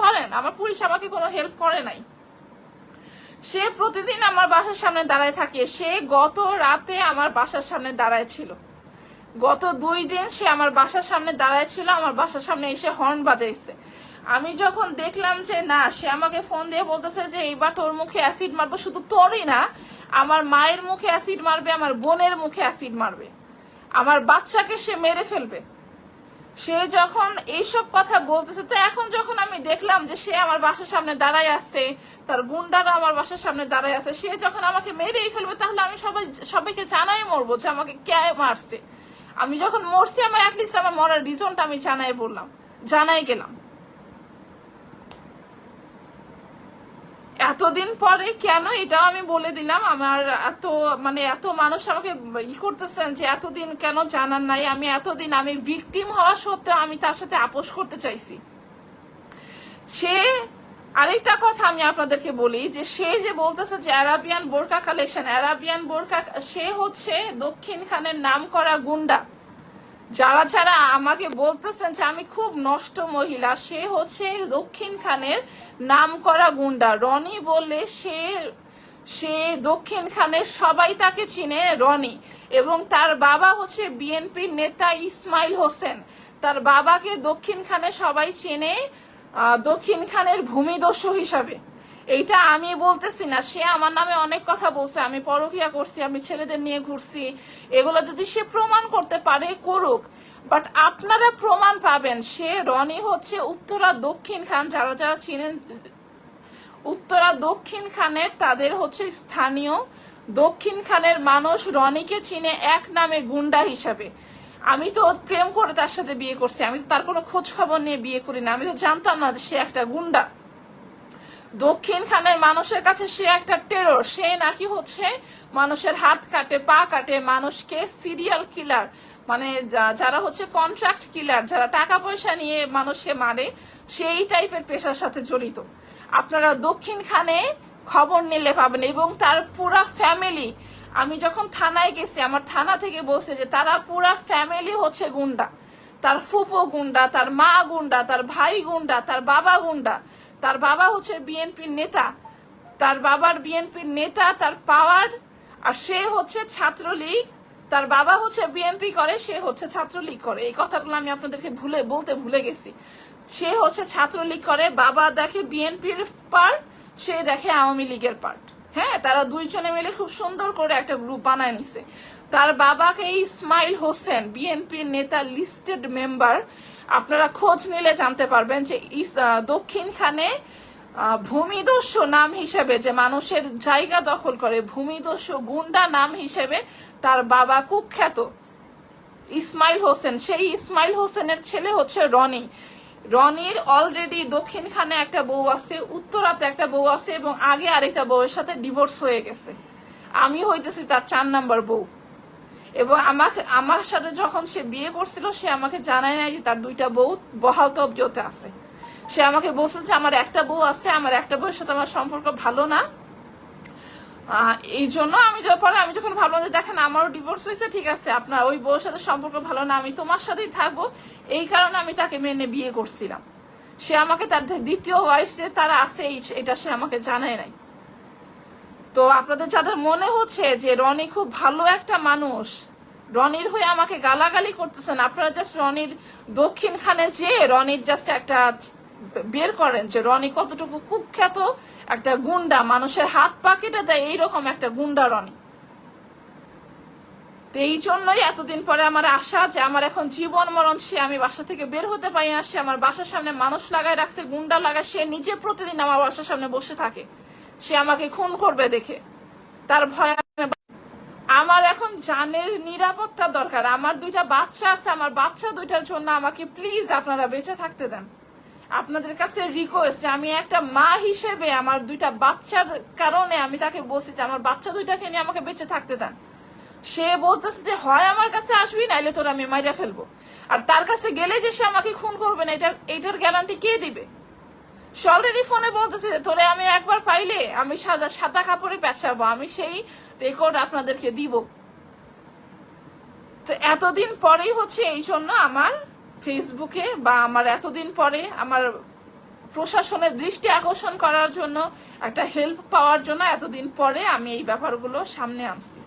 ধরেন, আমার পুলিশ আমাকে কোনো হেল্প করে নাই। সে প্রতিদিন আমার বাসার সামনে দাঁড়ায় থাকে। সে গত রাতে আমার বাসার সামনে দাঁড়ায় ছিল গত দুই দিন সে আমার বাসার সামনে দাঁড়ায় ছিল আমার বাসার সামনে এসে হর্ন বাজাইছে। আমি যখন দেখলাম যে না, সে আমাকে ফোন দিয়ে বলতেছে যে, এইবার তোর মুখে অ্যাসিড মারবো, শুধু তোরই না, আমার মায়ের মুখে অ্যাসিড মারবে, আমার বোনের মুখে অ্যাসিড মারবে। আমার বাচ্চাকে সে মেরে ফেলবে। সে যখন এইসব কথা বলতেছে, তো এখন যখন আমি দেখলাম যে সে আমার বাসার সামনে দাঁড়ায় আসছে তার গুন্ডারা আমার বাসার সামনে দাঁড়ায় আছে, সে যখন আমাকে মেরেই ফেলবে, তাহলে আমি সবাই, সবাইকে জানাই মরবো যে আমাকে কে মারছে। আমি যখন মরছি, আমার অ্যাটলিস্ট আমার মরার রিজনটা আমি জানাই বললাম, জানাই গেলাম। এতদিন পরে কেন এটাও আমি বলে দিলাম, আমার এত মানে এত মানুষ আমাকে ই করতেছেন যে এতদিন কেন জানার নাই, আমি এতদিন আমি ভিকটিম হওয়া সত্ত্বেও আমি তার সাথে আপোষ করতে চাইছি। সে আরেকটা কথা আমি আপনাদেরকে বলি, যে সে যে বলতেছে যে অ্যারাবিয়ান বোরকা কালেকশন অ্যারাবিয়ান বোরকা সে হচ্ছে দক্ষিণ খানের নাম করা গুন্ডা। যারা যারা আমাকে বলতেছেন যে আমি খুব নষ্ট মহিলা, সে হচ্ছে দক্ষিণ খানের নাম করা গুন্ডা। রনি বললে সে সে দক্ষিণ খানের সবাই তাকে চিনে, রনি। এবং তার বাবা হচ্ছে বিএনপির নেতা ইসমাইল হোসেন। তার বাবাকে দক্ষিণ খানে সবাই চেনে দক্ষিণ খানের ভূমিদস্যু হিসাবে। এইটা আমি বলতেছি না। সে আমার নামে অনেক কথা বলছে, আমি পরকিয়া করছি, আমি ছেলেদের নিয়ে ঘুরছি। এগুলো যদি সে প্রমাণ করতে পারে, করুক। বাট আপনারা প্রমাণ পাবেন, সে রনি হচ্ছে উত্তরা দক্ষিণ খান, যারা যারা চিনেন, উত্তরা দক্ষিণ খানের, তাদের হচ্ছে স্থানীয় দক্ষিণ খানের মানুষ রনিকে চিনে এক নামে গুন্ডা হিসাবে। আমি তো প্রেম করে তার সাথে বিয়ে করছি, আমি তো তার কোনো খোঁজ খবর নিয়ে বিয়ে করি না। আমি তো জানতাম না যে সে একটা গুন্ডা। দক্ষিণ খানের মানুষের কাছে সে একটা টেরর সে নাকি হচ্ছে মানুষের হাত কাটে, পা কাটে, মানুষকে সিরিয়াল কিলার মানে যারা হচ্ছে কন্ট্রাক্ট কিলার যারা টাকা পয়সা নিয়ে মানুষকে মারে, সেই টাইপের পেশার সাথে জড়িত। আপনারা দক্ষিণ খানে খবর নিলে পাবেন এবং তার পুরা ফ্যামিলি আমি যখন থানায় গেছি, আমার থানা থেকে বলছে যে তারা পুরা ফ্যামিলি হচ্ছে গুন্ডা। তার ফুপো গুন্ডা, তার মা গুন্ডা, তার ভাই গুন্ডা, তার বাবা গুন্ডা। তার বাবা হচ্ছে বিএনপির নেতা। তার বাবার বিএনপির নেতা, তার পাওয়ার, আর সে হচ্ছে ছাত্রলীগ। তার বাবা হচ্ছে বিএনপি করে, সে হচ্ছে ছাত্রলীগ করে। এই কথাগুলো আমি আপনাদেরকে ভুলে, বলতে ভুলে গেছি। সে হচ্ছে ছাত্রলীগ করে, বাবা দেখে বিএনপির পার্ট সে দেখে আওয়ামী লীগের পার্ট হ্যাঁ তারা দুইজনে মিলে খুব সুন্দর করে একটা গ্রুপ বানায় নিছে। তার বাবাকে ইসমাইল হোসেন, বিএনপির নেতা লিস্টেড মেম্বার আপনারা খোঁজ নিলে জানতে পারবেন যে ইস- আহ, দক্ষিণ খানে আহ, ভূমিদস্যু নাম হিসেবে যে মানুষের জায়গা দখল করে ভূমিদস্যু গুন্ডা নাম হিসেবে তার বাবা কুখ্যাত ইসমাইল হোসেন। সেই ইসমাইল হোসেনের ছেলে হচ্ছে রনি। রনির অলরেডি দক্ষিণখানে একটা বউ আছে উত্তরাতে একটা বউ আছে এবং আগে আরেকটা বউয়ের সাথে ডিভোর্স হয়ে গেছে। আমি হইতেছি তার চার নাম্বার বউ। এবং আমাকে, আমার সাথে যখন সে বিয়ে করছিল, সে আমাকে জানায় নাই যে তার দুইটা বউ বহাল তবজতে আছে। সে আমাকে বলছিল যে আমার একটা বউ আছে, আমার একটা বউয়ের সাথে আমার সম্পর্ক ভালো না। এই জন্য আমি যখন আমি যখন ভাবলাম যে দেখেন, আমারও ডিভোর্স হয়েছে, ঠিক আছে, আপনার ওই বউর সাথে সম্পর্ক ভালো না, আমি তোমার সাথেই থাকব। এই কারণে আমি তাকে মেনে বিয়ে করছিলাম। সে আমাকে তার দ্বিতীয় ওয়াইফ যে তারা আছে এটা সে আমাকে জানায় নাই। তো আপনাদের যাদের মনে হচ্ছে যে রনি খুব ভালো একটা মানুষ, রনির হয়ে আমাকে গালাগালি করতেছেন, আপনারা জাস্ট রনির দক্ষিণ খানে যে রনির জাস্ট একটা বের করেন যে রনি কতটুকু কুখ্যাত একটা গুন্ডা, মানুষের হাত পা কেটে দেয় এইরকম একটা গুন্ডা রনি। তো এই জন্যই এতদিন পরে আমার আশা যে আমার এখন জীবন মরণ সে আমি বাসা থেকে বের হতে পারি না, সে আমার বাসার সামনে মানুষ লাগায় রাখছে, গুন্ডা লাগায়, সে নিজে প্রতিদিন আমার বাসার সামনে বসে থাকে। সে আমাকে খুন করবে দেখে। তার ভয় আমি- আমার এখন জানের নিরাপত্তা দরকার। আমার দুইটা বাচ্চা আছে, আমার বাচ্চা দুইটার জন্য আমাকে প্লিজ আপনারা বেঁচে থাকতে দেন। আপনাদের কাছে রিকোয়েস্ট আমি একটা মা হিসেবে আমার দুইটা বাচ্চার কারণে আমি তাকে বলছি যে আমার বাচ্চা দুইটাকে নিয়ে আমাকে বেঁচে থাকতে দেন। সে বলতেছে যে, হয় আমার কাছে আসবি, নাইলে তোর আমি মাইরা ফেলব। আর তার কাছে গেলে যে সে আমাকে খুন করবে না, এটার এটার গ্যারান্টি কে দিবে? অলরেডি ফোনে বলতেছে তোরে আমি একবার পাইলে আমি সাদা সাদা কাপড়ে পেঁচাবো, আমি সেই রেকর্ড আপনাদেরকে দিব। তো এতদিন পরেই হচ্ছে এই জন্য আমার ফেসবুকে বা আমার এতদিন পরে আমার প্রশাসনের দৃষ্টি আকর্ষণ করার জন্য, একটা হেল্প পাওয়ার জন্য এতদিন পরে আমি এই ব্যাপারগুলো সামনে আনছি।